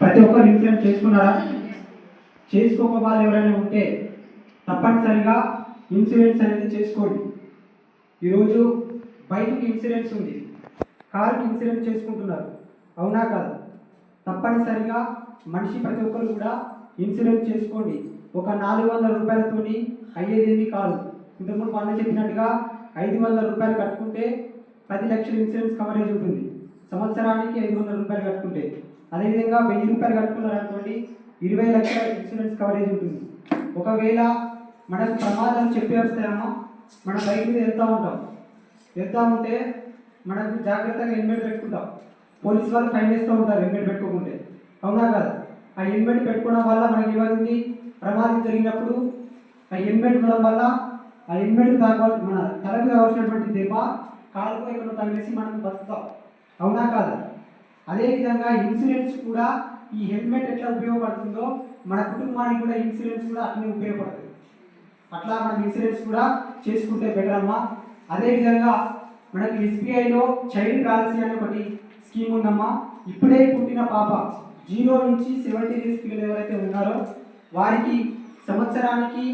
ప్రతి ఒక్కరు ఇన్సూరెన్స్ చేసుకున్నారా? చేసుకోక వాళ్ళు ఎవరైనా ఉంటే తప్పనిసరిగా ఇన్సూరెన్స్ అనేది చేసుకోండి. ఈరోజు బైక్కి ఇన్సూరెన్స్ ఉంది. కారుకి ఇన్సూరెన్స్ చేసుకుంటున్నారు. అవునా కాదు? తప్పనిసరిగా మనిషి ప్రతి ఒక్కరు కూడా ఇన్సూరెన్స్ చేసుకోండి. ఒక నాలుగు వందల రూపాయలతోని అయ్యేదేమీ కాదు. ఇంతకుముందు వాళ్ళు చెప్పినట్టుగా ఐదు వందల రూపాయలు కట్టుకుంటే పది లక్షల ఇన్సూరెన్స్ కవరేజ్ ఉంటుంది. సంవత్సరానికి ఐదు వందల రూపాయలు కట్టుకుంటే అదేవిధంగా వెయ్యి రూపాయలు కట్టుకున్నారనుకోండి ఇరవై లక్షల ఇన్సూరెన్స్ కవరేజ్ ఉంటుంది. ఒకవేళ మనకు ప్రమాదాలు చెప్పి వస్తాయేమో మన బైక్ మీద వెళ్తూ ఉంటాం. వెళ్తూ ఉంటే మనకు జాగ్రత్తగా హెల్మెట్ పెట్టుకుంటాం. పోలీస్ వాళ్ళు ఫైన్ చేస్తూ ఉంటారు హెల్మెట్ పెట్టుకోకుంటే. అవునా కాదు? ఆ హెల్మెట్ పెట్టుకోవడం వల్ల మనకి ఏమవుతుంది? ప్రమాదం జరిగినప్పుడు ఆ హెల్మెట్ ఉండడం వల్ల ఆ హెల్మెట్ తాగవలసి మన తలకు కావాల్సినటువంటి దెబ్బ కాలుకు ఇక్కడ తగిలేసి మనం బతుకుతాం. అవునా కాదా? అదేవిధంగా ఇన్సూరెన్స్ కూడా ఈ హెల్మెట్ ఎట్లా ఉపయోగపడుతుందో మన కుటుంబానికి కూడా ఇన్సూరెన్స్ కూడా అట్లనే ఉపయోగపడుతుంది. అట్లా మనం ఇన్సూరెన్స్ కూడా చేసుకుంటే బెటర్ అమ్మా. అదేవిధంగా మనకి ఎస్బీఐలో చైల్డ్ పాలసీ అనే ఒకటి స్కీమ్ ఉందమ్మా. ఇప్పుడే పుట్టిన పాప జీరో నుంచి సెవెంటీ డేస్ పిల్లలు ఎవరైతే ఉన్నారో వారికి సంవత్సరానికి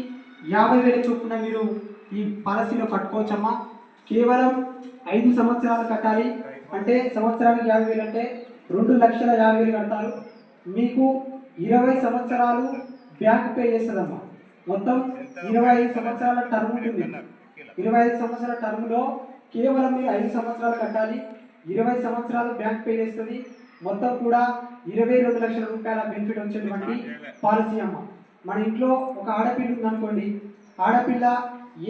యాభై వేల చొప్పున మీరు ఈ పాలసీలో కట్టుకోవచ్చమ్మా. కేవలం ఐదు సంవత్సరాలు కట్టాలి. అంటే సంవత్సరానికి యాభై వేలు అంటే రెండు లక్షల యాభై వేలు కడతారు. మీకు ఇరవై సంవత్సరాలు బ్యాంక్ పే చేస్తుందమ్మా. మొత్తం ఇరవై ఐదు సంవత్సరాల టర్మ్ ఉంటుంది. ఇరవై ఐదు సంవత్సరాల టర్మ్లో కేవలం మీరు ఐదు సంవత్సరాలు కట్టాలి. ఇరవై సంవత్సరాలు బ్యాంక్ పే చేస్తుంది. మొత్తం కూడా ఇరవై రెండు లక్షల రూపాయల బెనిఫిట్ వచ్చేటువంటి పాలసీ అమ్మ. మన ఇంట్లో ఒక ఆడపిల్ల ఉందనుకోండి. ఆడపిల్ల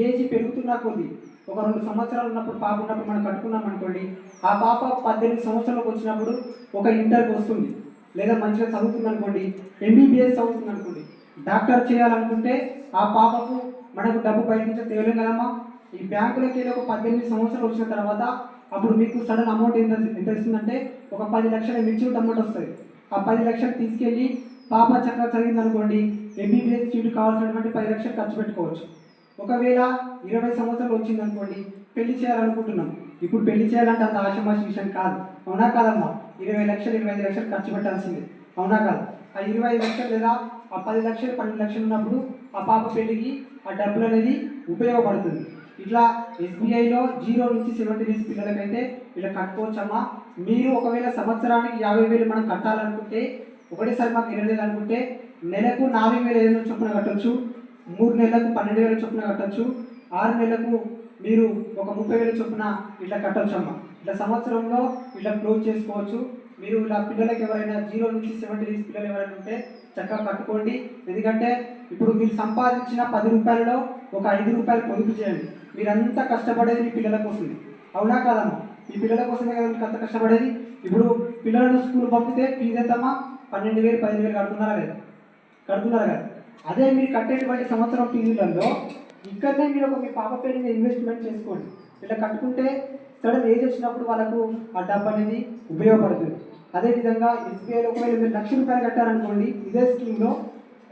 ఏజ్ పెరుగుతున్నా కొద్ది ఒక రెండు సంవత్సరాలు ఉన్నప్పుడు పాప ఉన్నప్పుడు మనం కట్టుకున్నాం అనుకోండి ఆ పాప పద్దెనిమిది సంవత్సరాలకు వచ్చినప్పుడు ఒక ఇంటర్కి వస్తుంది. లేదా మంచిగా చదువుతుంది అనుకోండి ఎంబీబీఎస్ చదువుతుంది అనుకోండి. డాక్టర్ చేయాలనుకుంటే ఆ పాపకు మనకు డబ్బు బయటించే నుంచి కదమ్మా. ఈ బ్యాంకులకి ఒక పద్దెనిమిది సంవత్సరాలు వచ్చిన తర్వాత అప్పుడు మీకు సడన్ అమౌంట్ ఎంత ఎంత ఇస్తుందంటే ఒక పది లక్షల మెచ్యూరిటీ అమౌంట్ వస్తుంది. ఆ పది లక్షలు తీసుకెళ్ళి పాప చక్కగా చదివింది అనుకోండి ఎంబీబీఎస్ సీటు కావాల్సినటువంటి పది లక్షలు ఖర్చు పెట్టుకోవచ్చు. ఒకవేళ ఇరవై సంవత్సరాలు వచ్చింది అనుకోండి పెళ్ళి చేయాలనుకుంటున్నాం. ఇప్పుడు పెళ్ళి చేయాలంటే అంత ఆశమాషి విషయం కాదు. అవునా కాదమ్మా? ఇరవై లక్షలు ఇరవై ఐదు లక్షలు ఖర్చు పెట్టాల్సిందే. అవునా కాదు? ఆ ఇరవై ఐదు లక్షలు లేదా ఆ పది లక్షలు పన్నెండు లక్షలు ఉన్నప్పుడు ఆ పాప పెళ్ళికి ఆ డబ్బులు అనేది ఉపయోగపడుతుంది. ఇట్లా ఎస్బీఐలో జీరో నుంచి సెవెంటీ డేస్ పిల్లలకైతే ఇలా కట్టుకోవచ్చమ్మా. మీరు ఒకవేళ సంవత్సరానికి యాభై వేలు మనం కట్టాలనుకుంటే ఒకటేసారి మాకు ఇరవై వేలు అనుకుంటే నెలకు నాలుగు వేల ఐదు వందల చొప్పున కట్టొచ్చు. మూడు నెలలకు పన్నెండు వేల చొప్పున కట్టొచ్చు. ఆరు నెలలకు మీరు ఒక ముప్పై వేల చొప్పున ఇట్లా కట్టొచ్చు అమ్మ. ఇట్లా సంవత్సరంలో ఇట్లా క్లోజ్ చేసుకోవచ్చు. మీరు ఇలా పిల్లలకి ఎవరైనా జీరో నుంచి సెవెంటీ డేస్ పిల్లలు ఎవరైనా ఉంటే చక్కగా కట్టుకోండి. ఎందుకంటే ఇప్పుడు మీరు సంపాదించిన పది రూపాయలలో ఒక ఐదు రూపాయలు పొదుపు చేయండి. మీరంతా కష్టపడేది మీ పిల్లల కోసమే. అవునా కాదమ్మా ఈ పిల్లల కోసమే కదా మీకు అంత కష్టపడేది? ఇప్పుడు పిల్లలను స్కూల్ పంపితే ఫీజు ఎంతమ్మా? పన్నెండు వేలు పదిహేను వేలు కడుతున్నారా లేదా? కడుతున్నారు కదా? అదే మీరు కట్టేటువంటి సంవత్సరం టీవీలలో ఇక్కడనే మీరు ఒక మీ పాప పేరు మీద ఇన్వెస్ట్మెంట్ చేసుకోండి. ఇట్లా కట్టుకుంటే సడన్ ఏజ్ వచ్చినప్పుడు వాళ్ళకు ఆ డబ్బు అనేది ఉపయోగపడుతుంది. అదేవిధంగా ఎస్బీఐలో ఒకవేళ మీరు లక్ష రూపాయలు కట్టారనుకోండి ఇదే స్కీమ్లో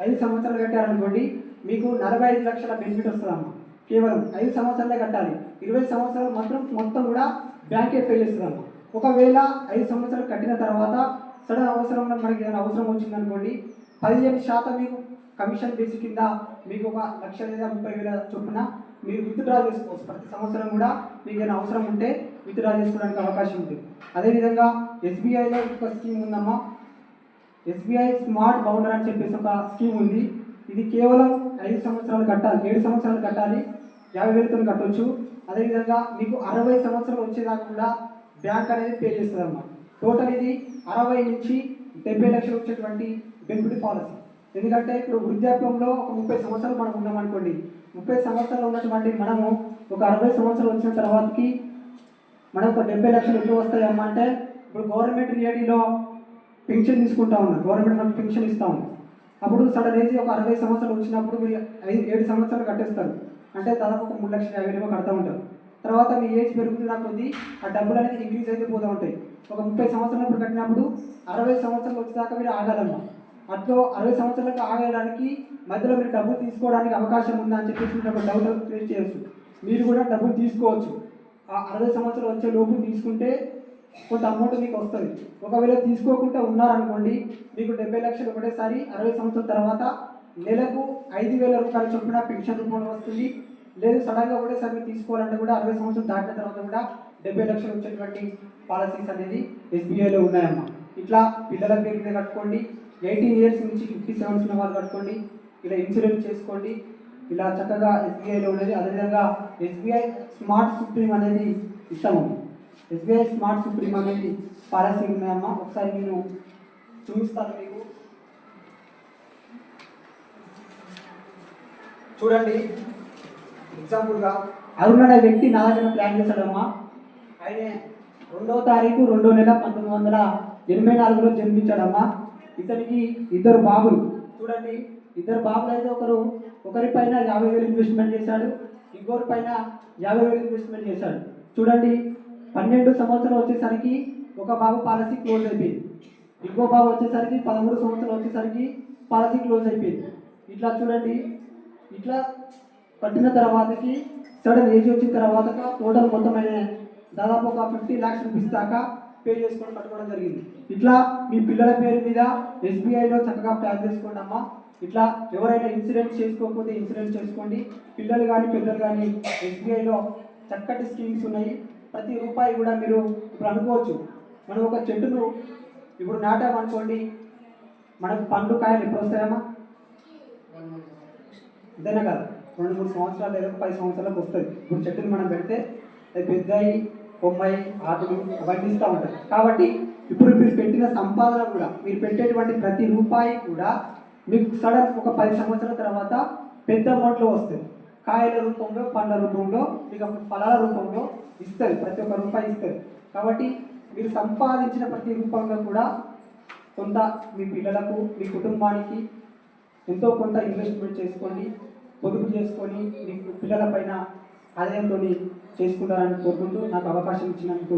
ఐదు సంవత్సరాలు కట్టారనుకోండి మీకు నలభై ఐదు లక్షల బెనిఫిట్ వస్తుందమ్మా. కేవలం ఐదు సంవత్సరాలే కట్టాలి. ఇరవై సంవత్సరాలు మాత్రం మొత్తం కూడా బ్యాంకే పే చేస్తుందమ్మా. ఒకవేళ ఐదు సంవత్సరాలు కట్టిన తర్వాత సడన్ అవసరం మనకి ఏదైనా అవసరం వచ్చిందనుకోండి పదిహేను శాతం మీకు కమిషన్ బేస్ కింద మీకు ఒక లక్ష లేదా ముప్పై వేల చొప్పున మీరు విత్డ్రా చేసుకోవచ్చు. ప్రతి సంవత్సరం కూడా మీకు ఏదైనా అవసరం ఉంటే విత్డ్రా చేసుకోవడానికి అవకాశం ఉంది. అదేవిధంగా ఎస్బీఐలో ఒక స్కీమ్ ఉందమ్మా. ఎస్బీఐ స్మార్ట్ బౌండర్ అని చెప్పేసి ఒక స్కీమ్ ఉంది. ఇది కేవలం ఐదు సంవత్సరాలు కట్టాలి ఏడు సంవత్సరాలు కట్టాలి యాభై వేలతో కట్టొచ్చు. అదేవిధంగా మీకు అరవై సంవత్సరాలు వచ్చేదాకా కూడా బ్యాంక్ అనేది పే చేస్తుంది టోటల్ ఇది అరవై నుంచి డెబ్బై లక్షలు వచ్చేటువంటి బెనిఫిట్ పాలసీ. ఎందుకంటే ఇప్పుడు వృద్ధాప్యంలో ఒక ముప్పై సంవత్సరాలు మనం ఉన్నామనుకోండి ముప్పై సంవత్సరాలు ఉన్నటువంటి మనము ఒక అరవై సంవత్సరాలు వచ్చిన తర్వాతకి మనకు ఒక డెబ్బై లక్షలు ఎప్పుడు వస్తాయి అంటే ఇప్పుడు గవర్నమెంట్ రియాలిటీలో పెన్షన్ తీసుకుంటా ఉన్నారు. గవర్నమెంట్ మనకు పెన్షన్ ఇస్తా ఉంది అప్పుడు సడన్ ఏజ్ ఒక అరవై సంవత్సరాలు వచ్చినప్పుడు మీరు ఐదు ఏడు సంవత్సరాలు కట్టేస్తారు. అంటే దాదాపు ఒక మూడు లక్షల యాభై రూపాయలు కడతా ఉంటారు. తర్వాత మీ ఏజ్ పెరుగుతున్న కొద్దీ ఆ డబ్బులు అనేది ఇంక్రీజ్ అయితే పోతూ ఉంటాయి. ఒక ముప్పై సంవత్సరాలు కట్టినప్పుడు అరవై సంవత్సరాలు వచ్చేదాకా మీరు ఆగాలమ్మా. అట్లో అరవై సంవత్సరాలకు ఆగడానికి మధ్యలో మీరు డబ్బులు తీసుకోవడానికి అవకాశం ఉందా అని చెప్పేసి మీరు ఒక డౌట్ క్రియేట్ చేయొచ్చు. మీరు కూడా డబ్బులు తీసుకోవచ్చు. ఆ అరవై సంవత్సరాలు వచ్చే లోపు తీసుకుంటే కొంత అమౌంట్ మీకు వస్తుంది. ఒకవేళ తీసుకోకుండా ఉన్నారనుకోండి మీకు డెబ్బై లక్షలు ఒకటేసారి అరవై సంవత్సరాల తర్వాత నెలకు ఐదు వేల రూపాయల చొప్పున పెన్షన్ రూపంలో వస్తుంది. లేదు సడన్గా ఒకటేసారి మీరు తీసుకోవాలంటే కూడా అరవై సంవత్సరాలు దాటిన తర్వాత కూడా డెబ్బై లక్షలు వచ్చేటువంటి పాలసీస్ అనేది ఎస్బీఐలో ఉన్నాయమ్మా. ఇట్లా పిల్లల పేరు మీద కట్టుకోండి. ఎయిటీన్ ఇయర్స్ నుంచి ఫిఫ్టీ సెవెన్స్ ఉన్న వాళ్ళు కట్టుకోండి. ఇలా ఇన్సూరెన్స్ చేసుకోండి. ఇలా చక్కగా ఎస్బీఐలో ఉండేది. అదేవిధంగా ఎస్బీఐ స్మార్ట్ సుప్రీం అనేది ఇస్తాము ఎస్బీఐ స్మార్ట్ సుప్రీం అనేది పాలసీ ఉన్నాయమ్మా ఒకసారి నేను చూపిస్తాను మీకు. చూడండి. ఎగ్జాంపుల్గా అరుణ్ అనే వ్యక్తి నా దగ్గర ప్లాన్ చేశాడమ్మా ఆయన రెండవ తారీఖు రెండో నెల పంతొమ్మిది వందల ఎనభై నాలుగులో జన్మించాడమ్మా. ఇతనికి ఇద్దరు బాబులు. చూడండి ఇద్దరు బాబులు అయితే ఒకరు ఒకరిపైన యాభై వేలు ఇన్వెస్ట్మెంట్ చేశాడు ఇంకొకరి పైన యాభై వేలు ఇన్వెస్ట్మెంట్ చేశాడు. చూడండి పన్నెండు సంవత్సరాలు వచ్చేసరికి ఒక బాబు పాలసీ క్లోజ్ అయిపోయింది. ఇంకో బాబు వచ్చేసరికి పదమూడు సంవత్సరాలు వచ్చేసరికి పాలసీ క్లోజ్ అయిపోయింది. ఇట్లా చూడండి ఇట్లా పట్టిన తర్వాతకి సడన్ ఏజ్ వచ్చిన తర్వాత టోటల్ మొత్తం దాదాపు ఒక ఫిఫ్టీ ల్యాక్స్ రూపీస్ దాకా పే చేసుకొని కట్టుకోవడం జరిగింది. ఇట్లా మీ పిల్లల పేరు మీద ఎస్బీఐలో చక్కగా ప్లాన్ చేసుకోండి అమ్మా. ఇట్లా ఎవరైనా ఇన్సూరెన్స్ చేసుకోకపోతే ఇన్సూరెన్స్ చేసుకోండి. పిల్లలు కానీ పిల్లలు కానీ ఎస్బీఐలో చక్కటి స్కీమ్స్ ఉన్నాయి. ప్రతి రూపాయి కూడా మీరు ఇప్పుడు అనుకోవచ్చు. మనం ఒక చెట్టును ఇప్పుడు నాటామనుకోండి మనకు పండు కాయలు ఎప్పుడు వస్తాయమ్మా అంతేనా కదా. రెండు మూడు సంవత్సరాలు లేదా పది సంవత్సరాలకు వస్తుంది ఇప్పుడు చెట్టుని మనం పెడితే అది పెద్దయి బొమ్మాయి ఆటలు అవన్నీ ఇస్తూ ఉంటారు కాబట్టి ఇప్పుడు మీరు పెట్టిన సంపాదన కూడా మీరు పెట్టేటువంటి ప్రతి రూపాయి కూడా మీకు సడన్ ఒక పది సంవత్సరాల తర్వాత పెద్ద అమౌంట్లో వస్తుంది. కాయల రూపంలో పండ్ల రూపంలో మీకు ఫలాల రూపంలో ఇస్తుంది ప్రతి ఒక్క రూపాయి ఇస్తుంది. కాబట్టి మీరు సంపాదించిన ప్రతి రూపంలో కూడా కొంత మీ పిల్లలకు మీ కుటుంబానికి ఎంతో కొంత ఇన్వెస్ట్మెంట్ చేసుకోండి పొదుపు చేసుకొని మీ పిల్లల పైన ఆదాయంతో చేసుకుంటారని కోరుకుంటూ నాకు అవకాశం ఇచ్చినందుకు